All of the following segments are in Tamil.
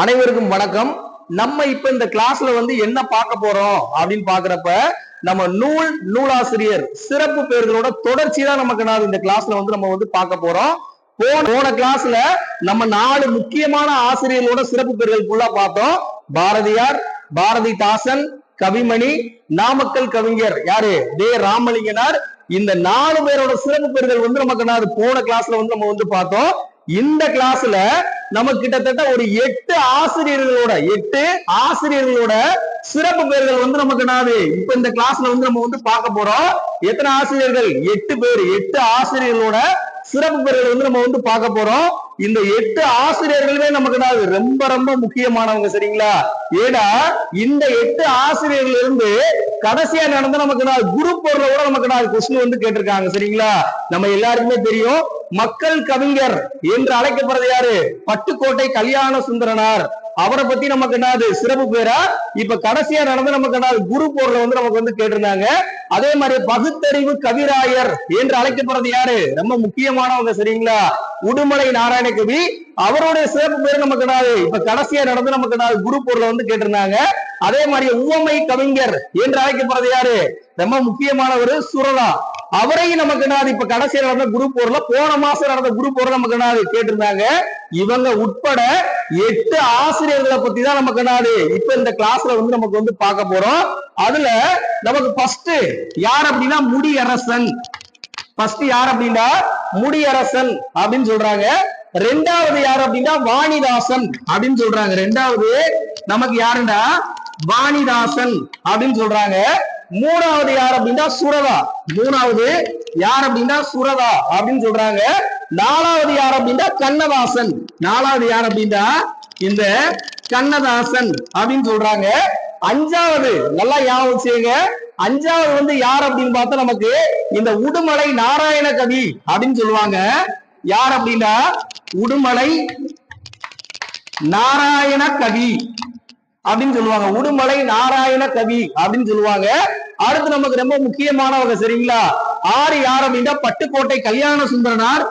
அனைவருக்கும் வணக்கம். நம்ம இப்ப இந்த கிளாஸ்ல வந்து என்ன பார்க்க போறோம் அப்படின்னு பாக்குறப்ப நம்ம நூல் நூலாசிரியர் சிறப்பு பேர்களோட தொடர்ச்சி தான் நமக்கு நான் இந்த கிளாஸ்ல வந்து நம்ம வந்து பார்க்க போறோம். போன போன கிளாஸ்ல நம்ம நாலு முக்கியமான ஆசிரியர்களோட சிறப்பு பேர்கள் ஃபுல்லா பார்த்தோம். பாரதியார் பாரதிதாசன் கவிமணி நாமக்கல் கவிஞர் யாரு? தே ராமலிங்கனார். இந்த நாலு பேரோட சிறப்பு பெறுதல் வந்து நமக்கு நான் போன கிளாஸ்ல வந்து நம்ம வந்து பார்த்தோம். இந்த கிளாஸ்ல நம்ம கிட்டத்தட்ட ஒரு எட்டு ஆசிரியர்களோட எட்டு ஆசிரியர்களோட சிறப்பு பேர்கள் வந்து நமக்கு நாது இப்ப இந்த கிளாஸ்ல வந்து நம்ம வந்து பார்க்க போறோம். எத்தனை ஆசிரியர்கள்? எட்டு பேர். எட்டு ஆசிரியர்களோட சிறப்பு பேர்கள் வந்து நம்ம வந்து பார்க்க போறோம். இந்த எட்டு ஆசிரியர்களுமே நமக்கு நாது ரொம்ப ரொம்ப முக்கியமானவங்க சரிங்களா? ஏடா இந்த எட்டு ஆசிரியர்கள் இருந்து கடைசியா நடந்த நமக்கு நாள் குரு போர்ல கூட நமக்கு நான் கொஸ்டின் வந்து கேட்டிருக்காங்க சரிங்களா? நம்ம எல்லாருக்குமே தெரியும் மக்கள் கவிஞர் என்று அழைக்கப்படுறது யாரு? பட்டுக்கோட்டை கல்யாண சுந்தரனார். அவரை பத்தி நமக்கு என்னது? சிறப்பு பேரா? இப்ப கடைசியா நடந்து நமக்கு என்னது குரு போர்ல வந்து நமக்கு வந்து கேட்டிருந்தாங்க. அதே மாதிரி பகுத்தறிவு கவிராயர் என்று அழைக்கப்படுறது யாரு? ரொம்ப முக்கியமானவங்க சரிங்களா? உடுமலை நாராயணகவி. அவருடைய சிறப்பு பேர் நமக்கு என்னது இப்ப கடைசியா நடந்து நமக்கு என்னது குரு போர்ல வந்து கேட்டிருந்தாங்க. அதே மாதிரி உவமை கவிஞர் என்று அழைக்கப்படுறது யாரு? ரொம்ப முக்கியமானவர் சுரதா. அவரையும் நமக்கு நாது இப்ப கடைசியா நடந்த குரூப் போர்ல போன மாசம் நடந்த குரூப் போர்ல நமக்கு என்னது? கேட்டிருந்தாங்க. இவங்க உட்பட எட்டு ஆசிரியர்களை பத்தி தான் நமக்கு நாடு இப்ப இந்த கிளாஸ்ல வந்து நமக்கு வந்து பார்க்க போறோம். அதுல நமக்கு ஃபர்ஸ்ட் யார் அப்படின்னா? முடியரசன். ஃபர்ஸ்ட் யார் அப்படின்னா? முடியரசன் அப்படின்னு சொல்றாங்க. ரெண்டாவது யார் அப்படின்னா? வாணிதாசன் அப்படின்னு சொல்றாங்க. ரெண்டாவது நமக்கு யாருன்னா? வாணிதாசன் அப்படின்னு சொல்றாங்க. மூணாவது யார் அப்படின்னா சுரதா மூணாவது யார் அப்படின்னா சுரதா அப்படின்னு சொல்றாங்க. நாலாவது யார் அப்படின்னா கண்ணதாசன். நாலாவது யார் அப்படின்னா இந்த கண்ணதாசன் அப்படின்னு சொல்றாங்க. அஞ்சாவது நல்லா ஞாபகம் வச்சுங்க அஞ்சாவது வந்து யார் அப்படின்னு பார்த்தா நமக்கு இந்த உடுமலை நாராயண கவி அப்படின்னு சொல்லுவாங்க. யார் அப்படின்னா உடுமலை நாராயண கவி. அப்படின்னு சொல்லுவாங்க. உடுமலை நாராயண கவி அப்படின்னு சொல்லுவாங்க. அடுத்து நமக்கு ரொம்ப முக்கியமானவங்க சரிங்களா? ஆறு யார் அப்படின்னா பட்டுக்கோட்டை கல்யாண சுந்தரனார்.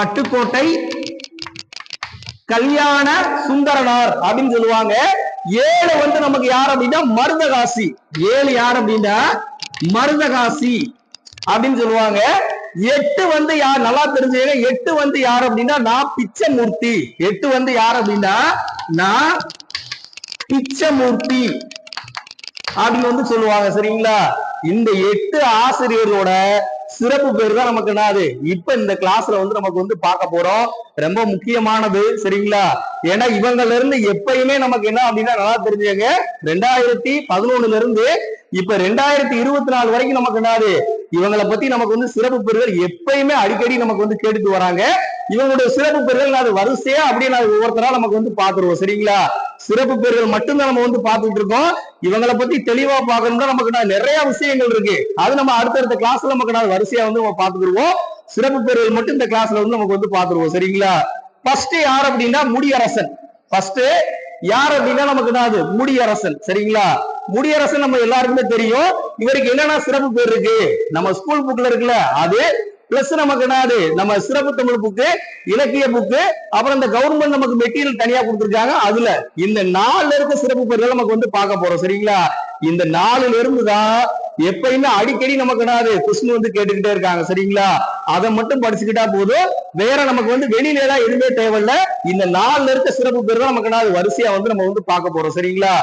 பட்டுக்கோட்டை கல்யாண சுந்தரனார் அப்படின்னு சொல்லுவாங்க. ஏழு வந்து நமக்கு யார் அப்படின்னா மருதகாசி. ஏழு யார் அப்படின்னா மருதகாசி அப்படின்னு சொல்லுவாங்க. எட்டு வந்து யார் நல்லா தெரிஞ்சுங்க எட்டு வந்து யார் அப்படின்னா நான் பிச்சமூர்த்தி. எட்டு வந்து யார் அப்படின்னா நான் பிச்சமூர்த்தி அப்படின்னு வந்து சொல்லுவாங்க சரிங்களா? இந்த எட்டு ஆசிரியர்களோட சிறப்பு பேர் தான் நமக்கு என்னது இப்ப இந்த கிளாஸ்ல வந்து நமக்கு வந்து பார்க்க போறோம். ரொம்ப முக்கியமானது சரிங்களா? ஏன்னா இவங்கல இருந்து எப்பயுமே நமக்கு என்ன அப்படின்னா நல்லா தெரிஞ்சுங்க ரெண்டாயிரத்தி பதினொன்னுல இருந்து இப்ப ரெண்டாயிரத்தி இருபத்தி நாலு வரைக்கும் நமக்கு என்னது இவங்களை பத்தி நமக்கு வந்து சிறப்பு பெறுதல் எப்பயுமே அடிக்கடி நமக்கு வந்து கேட்டுட்டு வராங்க. இவங்களுடைய சிறப்பு பெறுதல் அது? வரிசையா அப்படியே நான் ஒவ்வொருத்தரா நமக்கு வந்து பாத்துருவோம் சரிங்களா? சிறப்பு பேர்கள் மட்டும்தான் நம்ம வந்து பார்த்துட்டு இருக்கோம். இவங்களை பத்தி தெளிவா பார்க்கணும்னா நமக்கு நான் நிறைய விஷயங்கள் இருக்கு. அது நம்ம அடுத்தடுத்த கிளாஸ்ல நமக்கு நான் வரிசையா வந்து நம்ம பாத்துக்கிடுவோம் சிறப்பு பேர்கள் மட்டும் இந்த கிளாஸ்ல வந்து நமக்கு வந்து பாத்துருவோம் சரிங்களா? ஃபர்ஸ்ட் யார் அப்படின்னா முடியரசன். ஃபர்ஸ்ட் யார் அப்படின்னா நமக்கு என்னது முடியரசன். சரிங்களா? முடியரசன் நம்ம எல்லாருக்குமே தெரியும். இவருக்கு என்னென்ன சிறப்பு பேர் இருக்கு? நம்ம ஸ்கூல் புக்ல இருக்குல்ல அது பிளஸ் நமக்கு என்னது? நம்ம சிறப்பு தமிழ் புக்கு இலக்கிய புக்கு அப்புறம் இந்த கவர்மெண்ட் நமக்கு மெட்டீரியல் தனியா கொடுத்துருக்காங்க. அதுல இந்த நாலுல இருக்க சிறப்பு பேர்கள் நமக்கு வந்து பார்க்க போறோம். சரிங்களா? இந்த நாலுல இருந்து தான் எப்பயுமே அடிக்கடி நமக்கு என்னது? கொஸ்டின் வந்து கேட்டுக்கிட்டே இருக்காங்க. சரிங்களா? அதை மட்டும் படிச்சுக்கிட்டா போதும். வேற நமக்கு வந்து வெளியில எல்லாம் எதுவுமே தேவையில்ல. இந்த நாலுல இருக்க சிறப்பு பேர் தான் நமக்கு என்னது? வரிசையா வந்து நம்ம வந்து பார்க்க போறோம். சரிங்களா?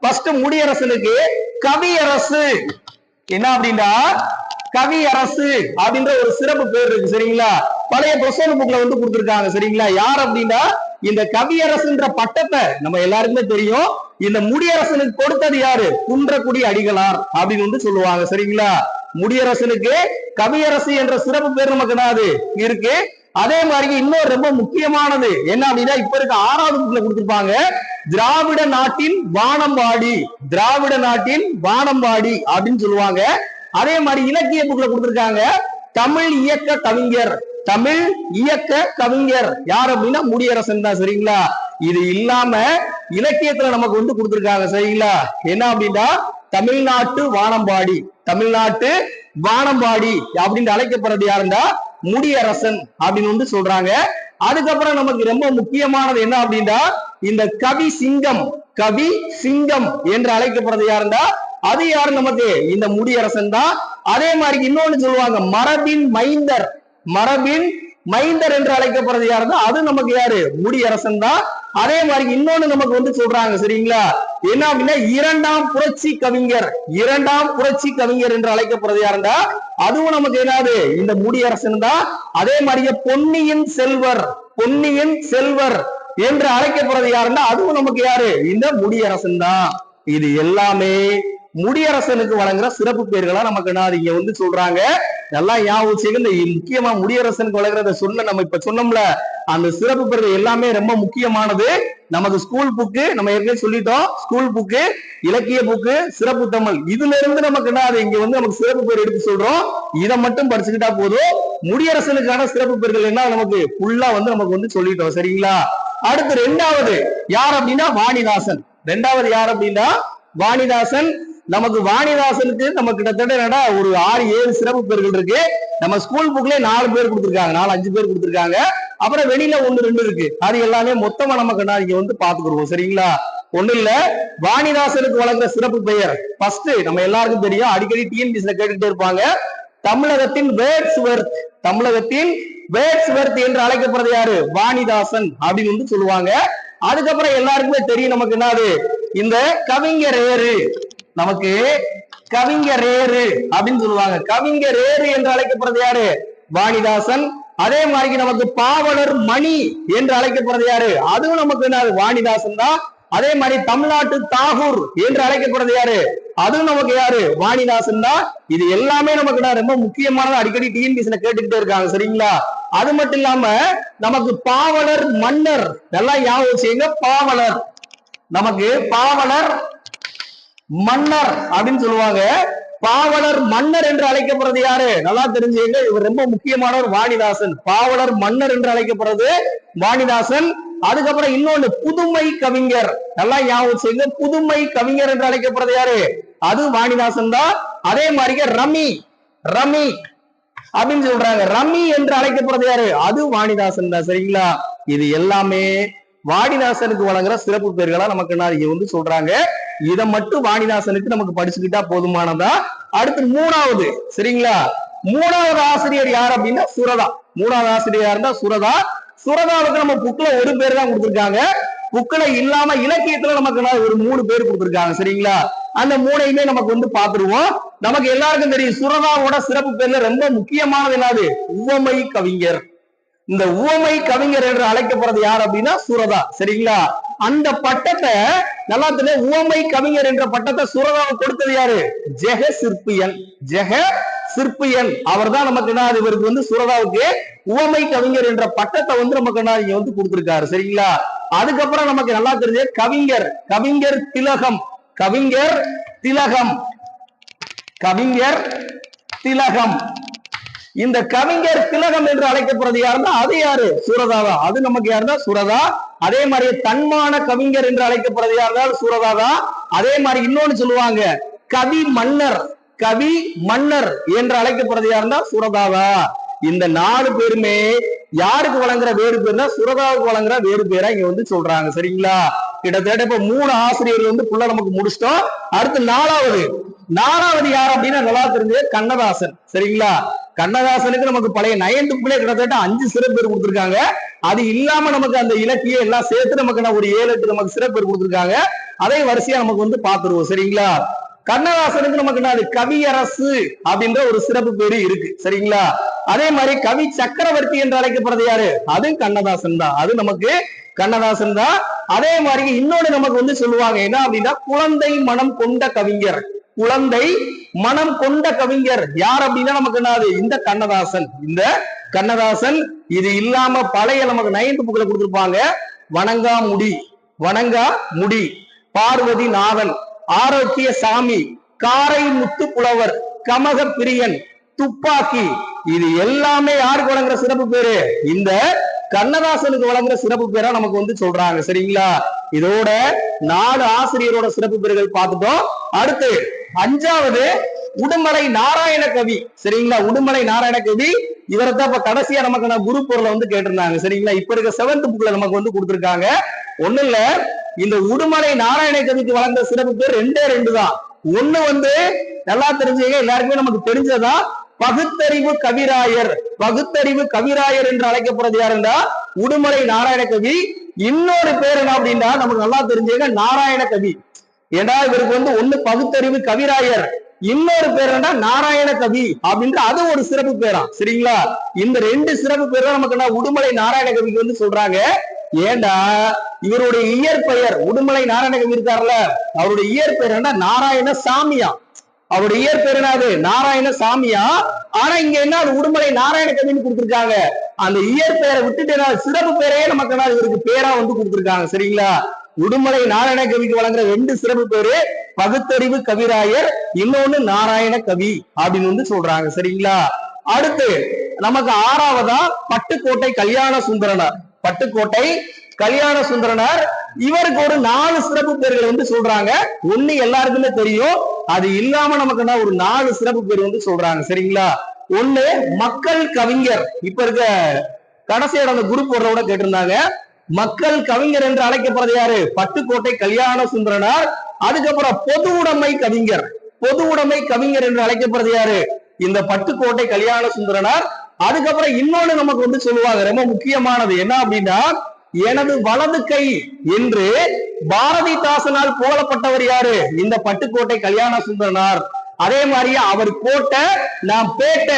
ஃபர்ஸ்ட் முடியரசனுக்கு கவியரசு. என்ன அப்படின்னா கவியரசு அப்படின்ற ஒரு சிறப்பு பேர் இருக்கு சரிங்களா? பழைய பிரசோன புக்ல வந்து கொடுத்துருக்காங்க சரிங்களா? யார் அப்படின்னா இந்த கவியரசுன்ற பட்டத்தை நம்ம எல்லாருக்குமே தெரியும். இந்த முடியரசனுக்கு கொடுத்தது யாரு? குன்றக்குடி அடிகளார் அப்படின்னு வந்து சொல்லுவாங்க சரிங்களா? முடியரசனுக்கு கவியரசு என்ற சிறப்பு பேர் நமக்கு என்னது இருக்கு. அதே மாதிரி இன்னொரு ரொம்ப முக்கியமானது என்ன அப்படின்னா இப்ப இருக்க ஆறாவது புக்ல கொடுத்திருப்பாங்க திராவிட நாட்டின் வானம்பாடி. திராவிட நாட்டின் வானம்பாடி அப்படின்னு சொல்லுவாங்க. அதே மாதிரி இலக்கிய புக்ல கொடுத்திருக்காங்க தமிழ் இயக்க கவிஞர். தமிழ் இயக்க கவிஞர். யார் அப்படின்னா முடியரசன் தான் சரிங்களா? இது இல்லாம இலக்கியத்துல நமக்கு வந்து கொடுத்திருக்காங்க சரிங்களா? என்ன அப்படின்னா தமிழ்நாட்டு வானம்பாடி. தமிழ்நாட்டு வானம்பாடி அப்படின்னு அழைக்கப்படுறது யாருன்னா முடியரசன் அப்படின்னு வந்து சொல்றாங்க. அதுக்கப்புறம் நமக்கு ரொம்ப முக்கியமானது என்ன அப்படின்னா இந்த கவி சிங்கம் கவி சிங்கம் என்று அழைக்கப்படுறது யாருன்னா அது யாரு நமக்கு இந்த முடியரசன் தான். அதே மாதிரி இன்னொன்னு சொல்லுவாங்க மரபின் மைந்தர். மரபின் மைந்தர் என்று அழைக்கப்படுறது யாருன்னா அது நமக்கு யாரு? முடியரசன் தான். அதே மாதிரி இன்னொன்னு நமக்கு வந்து சொல்றாங்க சரிங்களா? என்ன அப்படின்னா இரண்டாம் புரட்சி கவிஞர். இரண்டாம் புரட்சி கவிஞர் என்று அழைக்கப்படுறது யாருண்டா அதுவும் நமக்கு என்னது? இந்த முடியரசன் தான். அதே மாதிரியே பொன்னியின் செல்வர் பொன்னியின் செல்வர் என்று அழைக்கப்படுறது யாருன்னா அதுவும் நமக்கு யாரு? இந்த முடியரசன் தான். இது எல்லாமே முடியரசனுக்கு வழங்குற சிறப்பு பேர்களா நமக்கு என்ன இங்க வந்து சொல்றாங்க. நல்லா ஞாபகம் இந்த முக்கியமா முடியரசனுக்கு வழங்குறத சொன்ன நம்ம இப்ப சொன்னோம்ல அந்த சிறப்பு பேர்கள் எல்லாமே ரொம்ப முக்கியமானது. நமக்கு ஸ்கூல் புக்கு நம்ம ஏற்கனவே சொல்லிட்டோம் ஸ்கூல் புக்கு இலக்கிய புக்கு சிறப்பு தமிழ். இதுல இருந்து நமக்கு என்ன அது இங்க வந்து நமக்கு சிறப்பு பேர் எடுத்து சொல்றோம். இதை மட்டும் படிச்சுக்கிட்டா போதும். முடியரசனுக்கான சிறப்பு பேர்கள் என்ன நமக்கு? ஃபுல்லா வந்து நமக்கு வந்து சொல்லிட்டோம் சரிங்களா? அடுத்து ரெண்டாவது யார் அப்படின்னா வாணிதாசன். ரெண்டாவது யார் அப்படின்னா வாணிதாசன். நமக்கு வாணிதாசனுக்கு நம்ம கிட்டத்தட்ட என்னடா ஒரு ஆறு ஏழு சிறப்பு பேர்கள் இருக்கு. நம்ம ஸ்கூல் புக்லயே நாலு பேர் கொடுத்திருக்காங்க நாலு அஞ்சு பேர் கொடுத்திருக்காங்க. அப்புறம் வெளியில ஒண்ணு ரெண்டு இருக்கு. அது எல்லாமே மொத்தமா நமக்கு கண்ணாடிக்கு வந்து பாத்துக்கிடுவோம் சரிங்களா? ஒண்ணு இல்ல. வாணிதாசனுக்கு வழங்குற சிறப்பு பெயர். ஃபர்ஸ்ட் நம்ம எல்லாருக்கும் தெரியும் அடிக்கடி டிஎன்பிசில கேட்டுக்கிட்டே இருப்பாங்க. தமிழகத்தின் வேர்ட்ஸ்வர்த் தமிழகத்தின் வேர்ட்ஸ்வர்த் என்று அழைக்கப்படுறது யாரு? வாணிதாசன் அப்படின்னு வந்து சொல்லுவாங்க. அதுக்கப்புறம் எல்லாருக்குமே தெரியும் நமக்கு என்னது? இந்த கவிஞர் ஏறு நமக்கு கவிஞரேறு அப்படின்னு சொல்லுவாங்க. கவிஞரேறு என்று அழைக்கப்படுறது யாரு? வாணிதாசன். அதே மாதிரி நமக்கு பாவலர் மணி என்று அழைக்கப்படுறது யாரு? அதுவும் நமக்கு என்ன? வாணிதாசன் தான். அதே மாதிரி தமிழ்நாட்டு தாகூர் என்று அழைக்கப்படுறது யாரு? அதுவும் நமக்கு யாரு? வாணிதாசன் தான். இது எல்லாமே நமக்கு என்ன? ரொம்ப முக்கியமானது. அடிக்கடி டிஎன்பிசில கேட்டுக்கிட்டே இருக்காங்க. சரிங்களா? அது மட்டும் இல்லாம நமக்கு பாவலர் மன்னர். நல்லா ஞாபகம் வச்சுங்க பாவலர். நமக்கு பாவலர் மன்னர் அப்படின்னு சொல்லுவாங்க. பாவலர் மன்னர் என்று அழைக்கப்படுறது யாரு? நல்லா தெரிஞ்சுங்க இவர் ரொம்ப முக்கியமானவர் வாணிதாசன். பாவலர் மன்னர் என்று அழைக்கப்படுறது வாணிதாசன். அதுக்கப்புறம் இன்னொன்னு புதுமை கவிஞர். நல்லா ஞாபகம் செய்யுங்க புதுமை கவிஞர் என்று அழைக்கப்படுறது யாரு? அது வாணிதாசன் தான். அதே மாதிரி ரமி. ரமி அப்படின்னு சொல்றாங்க. ரமி என்று அழைக்கப்படுறது யாரு? அது வாணிதாசன் தான். சரிங்களா? இது எல்லாமே வாணிதாசனுக்கு வழங்குற சிறப்பு பெயர்களா நமக்கு என்ன வந்து சொல்றாங்க. இதை மட்டும் வாணிதாசனுக்கு நமக்கு படிச்சுக்கிட்டா போதுமானதா? அடுத்து மூணாவது சரிங்களா? மூணாவது ஆசிரியர் யார் அப்படின்னா சுரதா. மூணாவது ஆசிரியர் இருந்தா சுரதா. சுரதாவுக்கு நம்ம புக்ல ஒரு பேர் தான் கொடுத்திருக்காங்க. புக்ல இல்லாம இலக்கியத்துல நமக்கு என்ன ஒரு மூணு பேர் கொடுத்திருக்காங்க சரிங்களா? அந்த மூணையுமே நமக்கு வந்து பாத்துருவோம் நமக்கு எல்லாருக்கும் தெரியும் சுரதாவோட சிறப்பு பேர்ல ரொம்ப முக்கியமானது என்னது? உவமை கவிஞர். இந்த உவமை கவிஞர் என்று அழைக்கப்படுறது யார் அப்படின்னா சுரதா. சரிங்களா? அந்த பட்டத்தை நல்லா தெரியும் உவமை கவிஞர் என்ற பட்டத்தை சுரதாவை கொடுத்தது யாரு? ஜெக சிற்பியன். ஜெக சிற்பியன். அவர் தான் நமக்கு என்ன இவருக்கு வந்து சுரதாவுக்கு உவமை கவிஞர் என்ற பட்டத்தை வந்து நமக்கு என்ன இங்க வந்து கொடுத்திருக்காரு. சரிங்களா? அதுக்கப்புறம் நமக்கு நல்லா தெரிஞ்ச கவிஞர் கவிஞர் திலகம். கவிஞர் திலகம். கவிஞர் திலகம். இந்த கவிஞர் திலகம் என்று அழைக்கப்படுறது யாருன்னா அது யாரு? சுரதாதா அது நமக்கு யாருன்னா சுரதா. அதே மாதிரி தன்மான கவிஞர் என்று அழைக்கப்படுறது யாருன்னா சுரதாதா அதே மாதிரி இன்னொன்னு சொல்லுவாங்க கவி மன்னர். கவி மன்னர் என்று அழைக்கப்படுறது யாருன்னா சுரதாதா இந்த நாலு பேருமே யாருக்கு வழங்குற வேறு பேர்னா சுரதாவுக்கு வழங்குற வேறு பேரா இங்க வந்து சொல்றாங்க. சரிங்களா? கிட்டத்தட்ட இப்ப மூணு ஆசிரியர்கள் வந்து புள்ள நமக்கு முடிச்சிட்டோம். அடுத்து நாலாவது. நாலாவது யார் அப்படின்னா நல்லா தெரிஞ்சது கண்ணதாசன். சரிங்களா? கண்ணதாசனுக்கு நமக்கு பழைய நயன்த்துக்குள்ளே கிட்டத்தட்ட அஞ்சு சிறப்பேர் கொடுத்துருக்காங்க. அது இல்லாம நமக்கு அந்த இலக்கியம் எல்லாம் சேர்த்து நமக்கு நான் ஒரு ஏழு எட்டு நமக்கு சிறப்பேர் கொடுத்துருக்காங்க. அதை வரிசையா நமக்கு வந்து பாத்துருவோம் சரிங்களா? கண்ணதாசனுக்கு நமக்கு என்ன கவியரசு அப்படின்ற ஒரு சிறப்பு பேரு இருக்கு. சரிங்களா? அதே மாதிரி கவி சக்கரவர்த்தி என்று அழைக்கப்படுறது யாரு? அது கண்ணதாசன் தான். அது நமக்கு கண்ணதாசன் தான். அதே மாதிரி இன்னொன்னு நமக்கு வந்து சொல்லுவாங்க என்ன அப்படின்னா குழந்தை மனம் கொண்ட கவிஞர். குழந்தை மனம் கொண்ட கவிஞர். யார் அப்படின்னா நமக்கு என்னது? இந்த கண்ணதாசன். இந்த கண்ணதாசன் இது இல்லாம பழைய நமக்கு நைன்த் புக்ல கொடுத்திருப்பாங்க வணங்கா முடி. வணங்கா முடி. பார்வதி நாதன் ஆரோக்கிய சாமி காரை முத்து புலவர் கமக பிரியன் துப்பாக்கி. இது எல்லாமே யாருக்கு வழங்குற சிறப்பு பேரு? இந்த கண்ணதாசனுக்கு வழங்குற சிறப்பு பேரா நமக்கு வந்து சொல்றாங்க. சரிங்களா? இதோட நாலு ஆசிரியரோட சிறப்பு பேர்கள் பார்த்துட்டோம். அடுத்து அஞ்சாவது உடுமலை நாராயண கவி. சரிங்களா? உடுமலை நாராயண கவி. இவரை தான் இப்ப கடைசியா நமக்கு நான் குரு பொருளை வந்து கேட்டிருந்தாங்க. சரிங்களா? இப்ப இருக்க செவன்த் புக்ல நமக்கு வந்து கொடுத்துருக்காங்க. ஒண்ணு இல்ல. இந்த உடுமலை நாராயண கவிக்கு வழங்க சிறப்பு பேர் ரெண்டே ரெண்டு தான். ஒண்ணு வந்து நல்லா தெரிஞ்சுங்க. எல்லாருக்குமே நமக்கு தெரிஞ்சதா பகுத்தறிவு கவிராயர். பகுத்தறிவு கவிராயர் என்று அழைக்கப்படுறது யாருன்னா உடுமலை நாராயண கவி இன்னொரு பேர் என்ன அப்படின்னா நமக்கு நல்லா தெரிஞ்சுங்க நாராயண கவி ஏன்னா இவருக்கு வந்து ஒண்ணு பகுத்தறிவு கவிராயர். இன்னொரு பேர் என்ன நாராயண கவி அப்படின்ற அது ஒரு சிறப்பு பேரா. சரிங்களா? இந்த ரெண்டு சிறப்பு பேர் தான் நமக்கு என்ன உடுமலை நாராயண கவிக்கு வந்து சொல்றாங்க. ஏண்டா இவருடைய இயற்பெயர் உடுமலை நாராயண கவி இருக்காருல்ல அவருடைய இயற்பெயர் என்ன நாராயண சாமியா அவருடைய இயற்பேர் என்னது? நாராயண சாமியா ஆனா இங்க என்ன அது உடுமலை நாராயண கவின்னு கொடுத்திருக்காங்க. அந்த இயற்பெயரை விட்டுட்டு என்ன சிறப்பு பேரே நமக்கு என்ன இவருக்கு பேரா வந்து கொடுத்திருக்காங்க சரிங்களா? உடுமலை நாராயண கவிக்கு வழங்குற ரெண்டு சிறப்பு பேரு பகுத்தறிவு கவிராயர் இன்னொன்னு நாராயண கவி அப்படின்னு வந்து சொல்றாங்க சரிங்களா? அடுத்து நமக்கு ஆறாவதா பட்டுக்கோட்டை கல்யாண சுந்தரனார். பட்டுக்கோட்டை கல்யாண சுந்தரனார். இவருக்கு ஒரு நாலு சிறப்பு பேர்கள் வந்து சொல்றாங்க. ஒண்ணு எல்லாருக்குமே தெரியும். அது இல்லாம நமக்கு என்ன ஒரு நாலு சிறப்பு பேர் வந்து சொல்றாங்க சரிங்களா? ஒண்ணு மக்கள் கவிஞர். இப்ப இருக்க கடைசியோட அந்த குரூப் போடுறவோட கேட்டிருந்தாங்க. மக்கள் கவிஞர் என்று அழைக்கப்படுறது யாரு? பட்டுக்கோட்டை கல்யாண சுந்தரனார். அதுக்கப்புறம் பொது உடைமை கவிஞர். பொது உடைமை கவிஞர் என்று அழைக்கப்படுறது யாரு? இந்த பட்டுக்கோட்டை கல்யாண சுந்தரனார். அதுக்கப்புறம் இன்னொன்னு நமக்கு வந்து சொல்லுவாங்க ரொம்ப முக்கியமானது என்ன அப்படின்னா எனது வலது கை என்று பாரதிதாசனால் புகழப்பட்டவர் யாரு? இந்த பட்டுக்கோட்டை கல்யாண சுந்தரனார் அதே மாதிரி அவர் கோட்டை நான் பேட்ட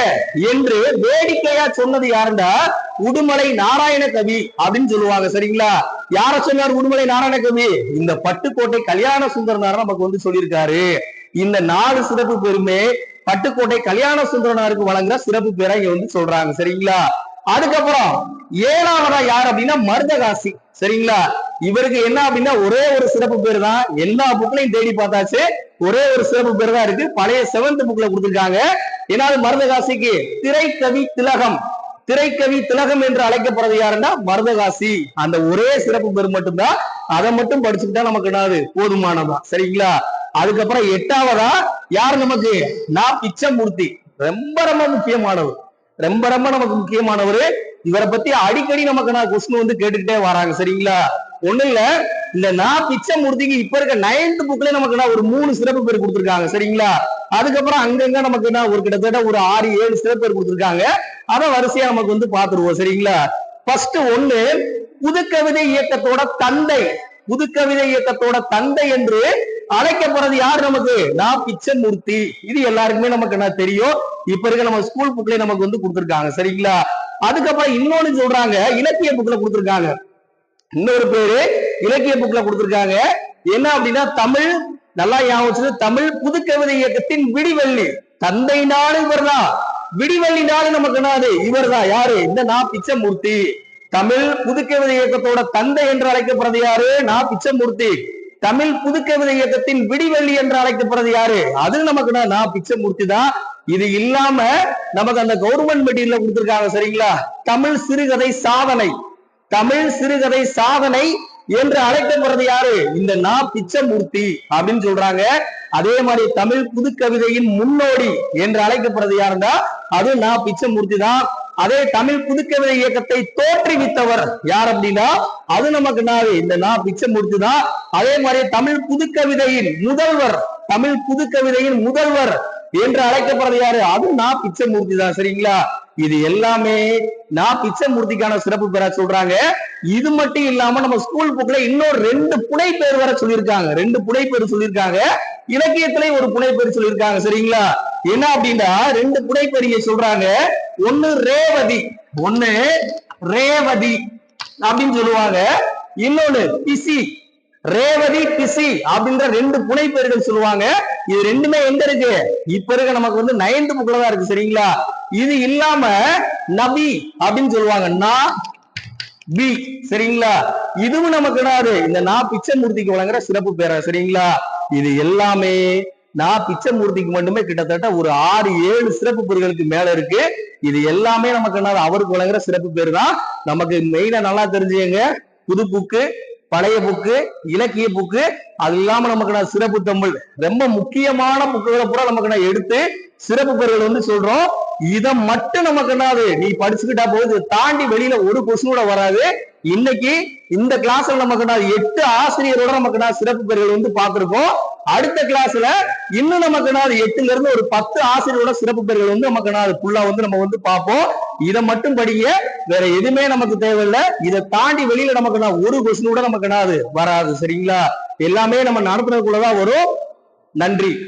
என்று வேடிக்கையா சொன்னது யாருண்டா உடுமலை நாராயண கவி அப்படின்னு சொல்லுவாங்க சரிங்களா? யார சொன்னார் உடுமலை நாராயண கவி இந்த பட்டுக்கோட்டை கல்யாண சுந்தரனார் நமக்கு வந்து சொல்லியிருக்காரு. இந்த நாலு சிறப்பு பெருமை பட்டுக்கோட்டை கல்யாண சுந்தரனாருக்கு வழங்குற சிறப்பு பேரை இங்க வந்து சொல்றாங்க சரிங்களா? அதுக்கப்புறம் ஏழாவதா யார் அப்படின்னா மருதகாசி சரிங்களா? இவருக்கு என்ன அப்படின்னா ஒரே ஒரு சிறப்பு பேர் தான் எல்லா புக்லையும் தேடி பார்த்தாச்சு. ஒரே ஒரு சிறப்பு பேர் தான் இருக்கு. பழைய செவன்த் புக்ல கொடுத்திருக்காங்க. ஏன்னா அது மருதகாசிக்கு திரைக்கவி திலகம். திரைக்கவி திலகம் என்று அழைக்கப்படுறது யாருன்னா மருதகாசி. அந்த ஒரே சிறப்பு பேர் மட்டும்தான். அதை மட்டும் படிச்சுக்கிட்டா நமக்கு என்னது? போதுமானதான் சரிங்களா? அதுக்கப்புறம் எட்டாவதா? யார் நமக்கு? நான் பிச்சமூர்த்தி ரொம்ப ரொம்ப முக்கியமானவர். ரொம்ப ரொம்ப நமக்கு முக்கியமானவர். இவரை பத்தி அடிக்கடி நமக்கு நான் கொஸ்டின் வந்து கேட்டுக்கிட்டே வராங்க. சரிங்களா? ஒண்ணு இல்ல. இந்த நான் பிச்சை மூர்த்திக்கு இப்ப இருக்க நைன்த் புக்ல நமக்கு என்ன ஒரு மூணு சிறப்பு பேர் கொடுத்துருக்காங்க சரிங்களா? அதுக்கப்புறம் அங்கங்க நமக்கு என்ன ஒரு கிட்டத்தட்ட ஒரு ஆறு ஏழு சிறப்பு பேர் கொடுத்துருக்காங்க. அதை வரிசையா நமக்கு வந்து பாத்துருவோம் சரிங்களா? ஃபர்ஸ்ட் ஒண்ணு புதுக்கவிதை இயக்கத்தோட தந்தை. புதுக்கவிதை இயக்கத்தோட தந்தை என்று அழைக்கப்படுறது யார் நமக்கு? நான் பிச்சமூர்த்தி. இது எல்லாருக்குமே நமக்கு என்ன தெரியும்? இப்ப இருக்க நம்ம ஸ்கூல் புக்லயே நமக்கு வந்து கொடுத்துருக்காங்க சரிங்களா? அதுக்கப்புறம் இன்னொன்னு சொல்றாங்க இலக்கிய புக்ல கொடுத்துருக்காங்க. இன்னொரு பேரு இலக்கிய புக்ல கொடுத்திருக்காங்க. என்ன அப்படின்னா தமிழ் நல்லா ஞாபகம் தமிழ் தமிழ் புதுக்கவிதை இயக்கத்தின் விடிவெள்ளி. தந்தை நாடு இவர்தான். விடிவெள்ளி நாடு நமக்கு என்னது இவர்தான். யாரு? இந்த நான் பிச்சமூர்த்தி. தமிழ் புதுக்கவிதை இயக்கத்தோட தந்தை என்று அழைக்கப்படுறது யாரு? நான் பிச்சமூர்த்தி. தமிழ் புதுக்கவிதை இயக்கத்தின் விடிவெள்ளி என்று அழைக்கப்படுறது யாரு? அது நமக்கு நான் பிச்சமூர்த்தி தான். இது இல்லாம நமக்கு அந்த கவர்மெண்ட் மெட்டீரியல் கொடுத்திருக்காங்க சரிங்களா? தமிழ் சிறுகதை சாதனை. தமிழ் சிறுகதை சாதனை என்று அழைக்கப்படுறது யாரு? இந்த நா பிச்சமூர்த்தி அப்படின்னு சொல்றாங்க. அதே மாதிரி தமிழ் புதுக்கவிதையின் முன்னோடி என்று அழைக்கப்படுறது யாருந்தா அது நா பிச்சமூர்த்தி தான். அதே தமிழ் புதுக்கவிதை இயக்கத்தை தோற்றுவித்தவர் யார் அப்படின்னா அது நமக்கு நாவே இந்த நா பிச்சமூர்த்தி தான். அதே மாதிரி தமிழ் புதுக்கவிதையின் முதல்வர் தமிழ் புதுக்கவிதையின் முதல்வர் என்று அழைக்கப்படுறது யாரு? அது நான் பிச்சமூர்த்தி தான். சரிங்களா? இது எல்லாமே நான் பிச்சமூர்த்திக்கான சிறப்பு பெற சொல்றாங்க. இது மட்டும் இல்லாம நம்ம ஸ்கூல் புக்ல இன்னொரு ரெண்டு புனை பேர் வர சொல்லியிருக்காங்க. ரெண்டு புனை பேர் சொல்லியிருக்காங்க. இலக்கியத்திலே ஒரு புனை பேர் சொல்லியிருக்காங்க. சரிங்களா? என்ன அப்படின்னா ரெண்டு புனை பேர் இங்க சொல்றாங்க. ஒண்ணு ரேவதி ஒண்ணு ரேவதி அப்படின்னு சொல்லுவாங்க. இன்னொன்னு பிசி ரேவதி பிசி அப்படின்ற ரெண்டு புனை பேர்கள் சொல்லுவாங்க. இது ரெண்டுமே எங்க இருக்கு? இப்ப இருக்க நமக்கு வந்து நைன்த் புக்ல தான் இருக்கு. சரிங்களா? இது இல்லாம நபி அப்படின்னு சொல்லுவாங்க. பி. சரிங்களா? இதுவும் நமக்கு என்னது? இந்த நா பிச்சைமூர்த்திக்கு வழங்குற சிறப்பு பேரா சரிங்களா? இது எல்லாமே நான் பிச்சைமூர்த்திக்கு மட்டுமே கிட்டத்தட்ட ஒரு ஆறு ஏழு சிறப்பு பேர்களுக்கு மேல இருக்கு. இது எல்லாமே நமக்கு என்ன அவருக்கு வழங்குற சிறப்பு பேர் தான். நமக்கு மெயினா நல்லா தெரிஞ்சுங்க புது புக்கு பழைய புக்கு இலக்கிய புக்கு அது இல்லாம நமக்கு நான் சிறப்பு தமிழ். ரொம்ப முக்கியமான புக்குகளை பூரா நமக்கு நான் எடுத்து சிறப்பு பேர்கள் வந்து சொல்றோம். இதை மட்டும் நமக்கு என்னது நீ படிச்சுக்கிட்டா போது தாண்டி வெளியில ஒரு கொஸ்டின் கூட வராது. இன்னைக்கு இந்த கிளாஸ்ல நமக்கு என்ன எட்டு ஆசிரியரோட நமக்கு என்ன சிறப்பு பெறுகள் வந்து பார்த்திருக்கோம். அடுத்த கிளாஸ்ல இன்னும் நமக்கு என்ன எட்டுல இருந்து ஒரு பத்து ஆசிரியரோட சிறப்பு பெறுகள் வந்து நமக்கு என்ன ஃபுல்லா வந்து நம்ம வந்து பார்ப்போம். இதை மட்டும் படிங்க. வேற எதுவுமே நமக்கு தேவையில்லை. இதை தாண்டி வெளியில நமக்கு என்ன ஒரு கொஸ்டின் கூட நமக்கு என்னது வராது. சரிங்களா? எல்லாமே நம்ம நடத்துறதுக்குள்ளதான் வரும். நன்றி.